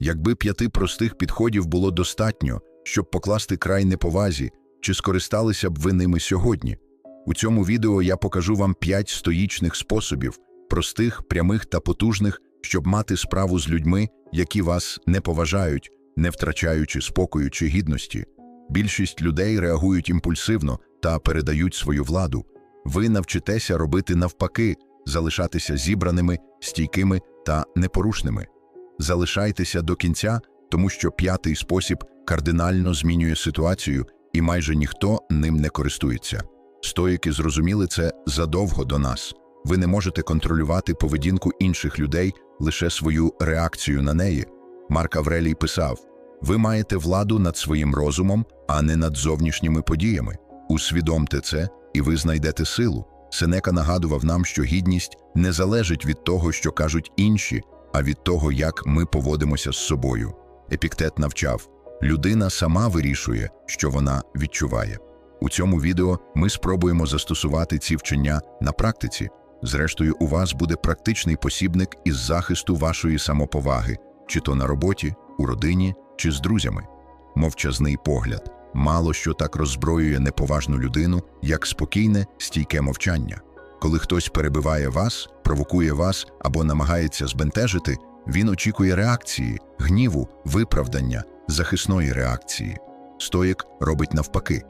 Якби п'яти простих підходів було достатньо, щоб покласти край неповазі, чи скористалися б ви ними сьогодні? У цьому відео я покажу вам п'ять стоїчних способів, простих, прямих та потужних, щоб мати справу з людьми, які вас не поважають, не втрачаючи спокою чи гідності. Більшість людей реагують імпульсивно та передають свою владу. Ви навчитеся робити навпаки, залишатися зібраними, стійкими та непорушними. Залишайтеся до кінця, тому що п'ятий спосіб кардинально змінює ситуацію, і майже ніхто ним не користується. Стоїки зрозуміли це задовго до нас. Ви не можете контролювати поведінку інших людей, лише свою реакцію на неї. Марк Аврелій писав: ви маєте владу над своїм розумом, а не над зовнішніми подіями. Усвідомте це, і ви знайдете силу. Сенека нагадував нам, що гідність не залежить від того, що кажуть інші, а від того, як ми поводимося з собою. Епіктет навчав людина сама вирішує, що вона відчуває. У цьому відео ми спробуємо застосувати ці вчення на практиці. Зрештою, у вас буде практичний посібник із захисту вашої самоповаги, чи то на роботі, у родині, чи з друзями. Мовчазний погляд. Мало що так роззброює неповажну людину, як спокійне, стійке мовчання. Коли хтось перебиває вас, провокує вас або намагається збентежити, він очікує реакції, гніву, виправдання, захисної реакції. Стоїк робить навпаки.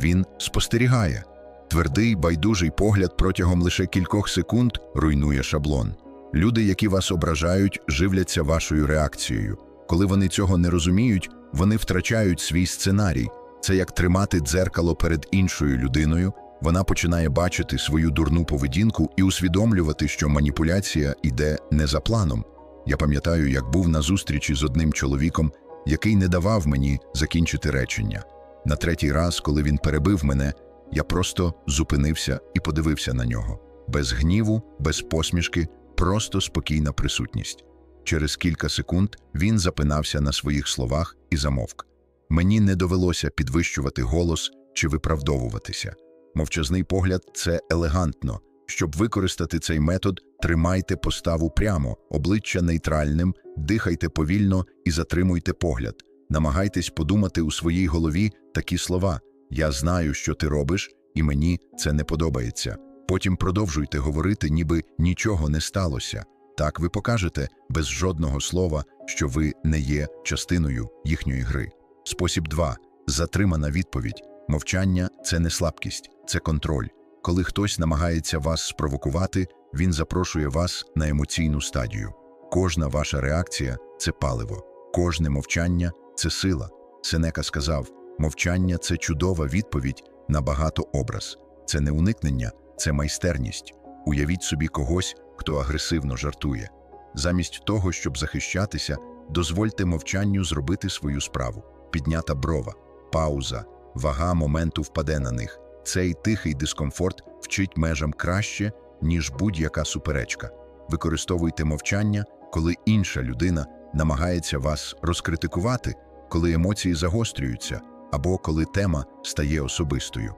Він спостерігає. Твердий, байдужий погляд протягом лише кількох секунд руйнує шаблон. Люди, які вас ображають, живляться вашою реакцією. Коли вони цього не розуміють, вони втрачають свій сценарій. Це як тримати дзеркало перед іншою людиною. Вона починає бачити свою дурну поведінку і усвідомлювати, що маніпуляція йде не за планом. Я пам'ятаю, як був на зустрічі з одним чоловіком, який не давав мені закінчити речення. На третій раз, коли він перебив мене, я просто зупинився і подивився на нього. Без гніву, без посмішки, просто спокійна присутність. Через кілька секунд він запинався на своїх словах і замовк. Мені не довелося підвищувати голос чи виправдовуватися. Мовчазний погляд це елегантно. Щоб використати цей метод, тримайте поставу прямо, обличчя нейтральним, дихайте повільно і затримуйте погляд. Намагайтесь подумати у своїй голові такі слова: Я знаю, що ти робиш, і мені це не подобається. Потім продовжуйте говорити, ніби нічого не сталося. Так ви покажете без жодного слова, що ви не є частиною їхньої гри. Спосіб 2. затримана відповідь. Мовчання це не слабкість, це контроль. Коли хтось намагається вас спровокувати, він запрошує вас на емоційну стадію. Кожна ваша реакція це паливо, кожне мовчання це сила. Сенека сказав: мовчання це чудова відповідь на багато образ, це не уникнення, це майстерність. Уявіть собі когось, хто агресивно жартує. Замість того, щоб захищатися, дозвольте мовчанню зробити свою справу. Піднята брова, пауза, вага моменту впаде на них. Цей тихий дискомфорт вчить межам краще, ніж будь-яка суперечка. Використовуйте мовчання, коли інша людина намагається вас розкритикувати, коли емоції загострюються, або коли тема стає особистою.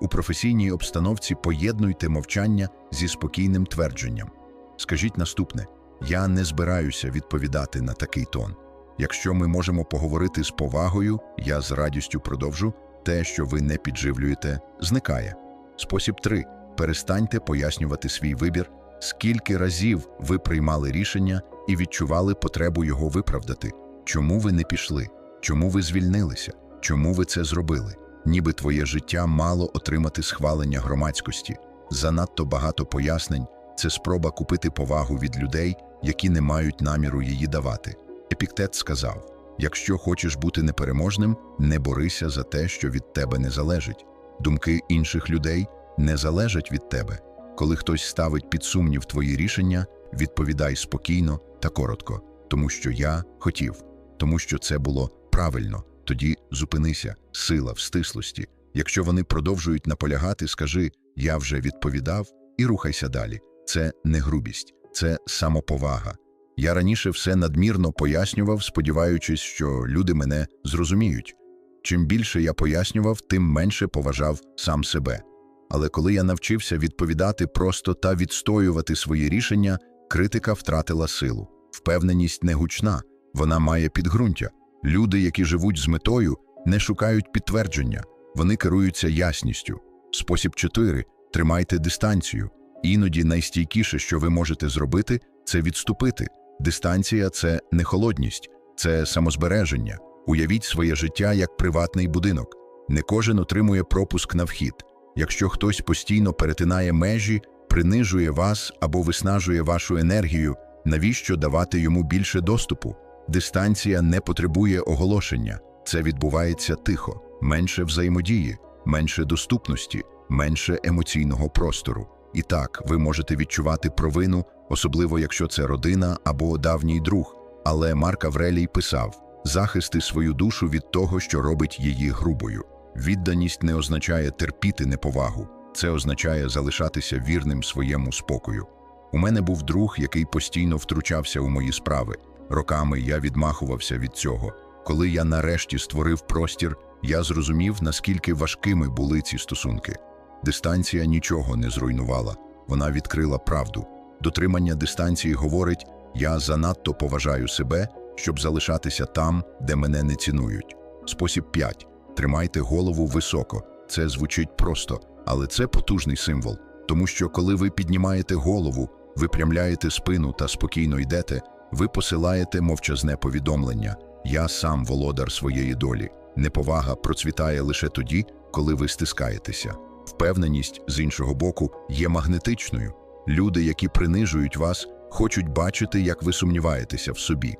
У професійній обстановці поєднуйте мовчання зі спокійним твердженням. Скажіть наступне: я не збираюся відповідати на такий тон. Якщо ми можемо поговорити з повагою, я з радістю продовжу те, що ви не підживлюєте, зникає. Спосіб 3. перестаньте пояснювати свій вибір, скільки разів ви приймали рішення і відчували потребу його виправдати. Чому ви не пішли? Чому ви звільнилися? Чому ви це зробили? Ніби твоє життя мало отримати схвалення громадськості. Занадто багато пояснень це спроба купити повагу від людей, які не мають наміру її давати. Епіктет сказав: якщо хочеш бути непереможним, не борися за те, що від тебе не залежить. Думки інших людей не залежать від тебе. Коли хтось ставить під сумнів твої рішення, відповідай спокійно та коротко, тому що я хотів, тому що це було правильно. Тоді зупинися, сила в стислості. Якщо вони продовжують наполягати, скажи Я вже відповідав і рухайся далі. Це не грубість, це самоповага. Я раніше все надмірно пояснював, сподіваючись, що люди мене зрозуміють. Чим більше я пояснював, тим менше поважав сам себе. Але коли я навчився відповідати просто та відстоювати свої рішення, критика втратила силу. Впевненість не гучна, Вона має підґрунтя. Люди, які живуть з метою, не шукають підтвердження, вони керуються ясністю. Спосіб 4. Тримайте дистанцію. Іноді найстійкіше, що ви можете зробити, це відступити. Дистанція це не холодність, це самозбереження. Уявіть своє життя як приватний будинок. Не кожен отримує пропуск на вхід. Якщо хтось постійно перетинає межі, принижує вас або виснажує вашу енергію, навіщо давати йому більше доступу? Дистанція не потребує оголошення. Це відбувається тихо, менше взаємодії, менше доступності, менше емоційного простору. І так, ви можете відчувати провину, особливо якщо це родина або давній друг. Але Марк Аврелій писав: захисти свою душу від того, що робить її грубою. Відданість не означає терпіти неповагу, це означає залишатися вірним своєму спокою. У мене був друг, який постійно втручався у мої справи. Роками я відмахувався від цього. Коли я нарешті створив простір, я зрозумів, наскільки важкими були ці стосунки. Дистанція нічого не зруйнувала, вона відкрила правду. Дотримання дистанції говорить: я занадто поважаю себе, щоб залишатися там, де мене не цінують. Спосіб 5. Тримайте голову високо. Це звучить просто, але це потужний символ. Тому що коли ви піднімаєте голову, випрямляєте спину та спокійно йдете, ви посилаєте мовчазне повідомлення. Я сам володар своєї долі. Неповага процвітає лише тоді, коли ви стискаєтеся. Впевненість, з іншого боку, є магнетичною. Люди, які принижують вас, хочуть бачити, як ви сумніваєтеся в собі.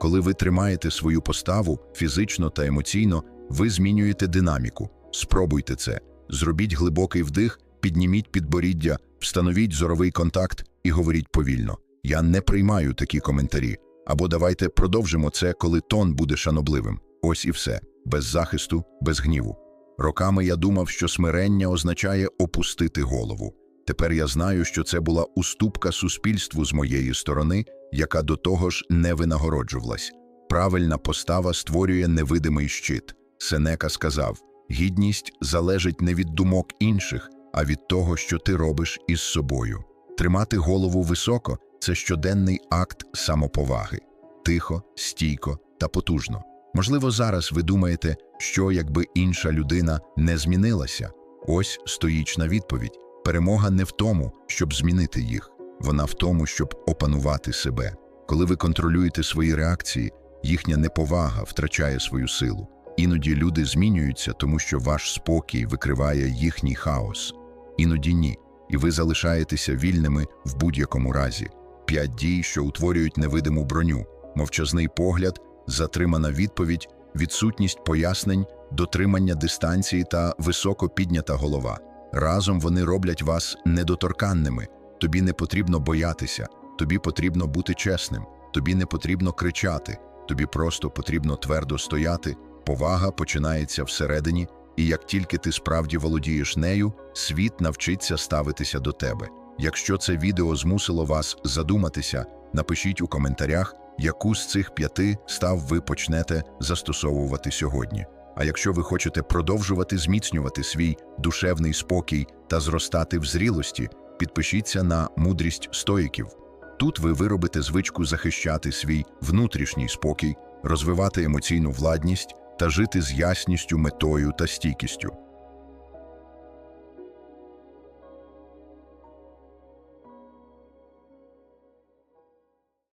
Коли ви тримаєте свою поставу фізично та емоційно, ви змінюєте динаміку. Спробуйте це. Зробіть глибокий вдих, підніміть підборіддя, встановіть зоровий контакт і говоріть повільно. Я не приймаю такі коментарі. Або давайте продовжимо це, коли тон буде шанобливим. Ось і все, без захисту, без гніву. Роками я думав, що смирення означає опустити голову. Тепер я знаю, що це була уступка суспільству з моєї сторони, яка до того ж не винагороджувалась. Правильна постава створює невидимий щит. Сенека сказав: гідність залежить не від думок інших, а від того, що ти робиш із собою. Тримати голову високо це щоденний акт самоповаги, тихо, стійко та потужно. Можливо, зараз ви думаєте, що якби інша людина не змінилася. Ось стоїчна відповідь. Перемога не в тому, щоб змінити їх, вона в тому, щоб опанувати себе. Коли ви контролюєте свої реакції, їхня неповага втрачає свою силу. Іноді люди змінюються, тому що ваш спокій викриває їхній хаос. Іноді ні, і ви залишаєтеся вільними в будь-якому разі. П'ять дій, що утворюють невидиму броню, мовчазний погляд, затримана відповідь, відсутність пояснень, дотримання дистанції та високо піднята голова. Разом вони роблять вас недоторканними. Тобі не потрібно боятися, тобі потрібно бути чесним, тобі не потрібно кричати, тобі просто потрібно твердо стояти. Повага починається всередині, і як тільки ти справді володієш нею, світ навчиться ставитися до тебе. Якщо це відео змусило вас задуматися, напишіть у коментарях, яку з цих п'яти став ви почнете застосовувати сьогодні. А якщо ви хочете продовжувати зміцнювати свій душевний спокій та зростати в зрілості, підпишіться на мудрість стоїків. Тут ви виробите звичку захищати свій внутрішній спокій, розвивати емоційну владність та жити з ясністю, метою та стійкістю.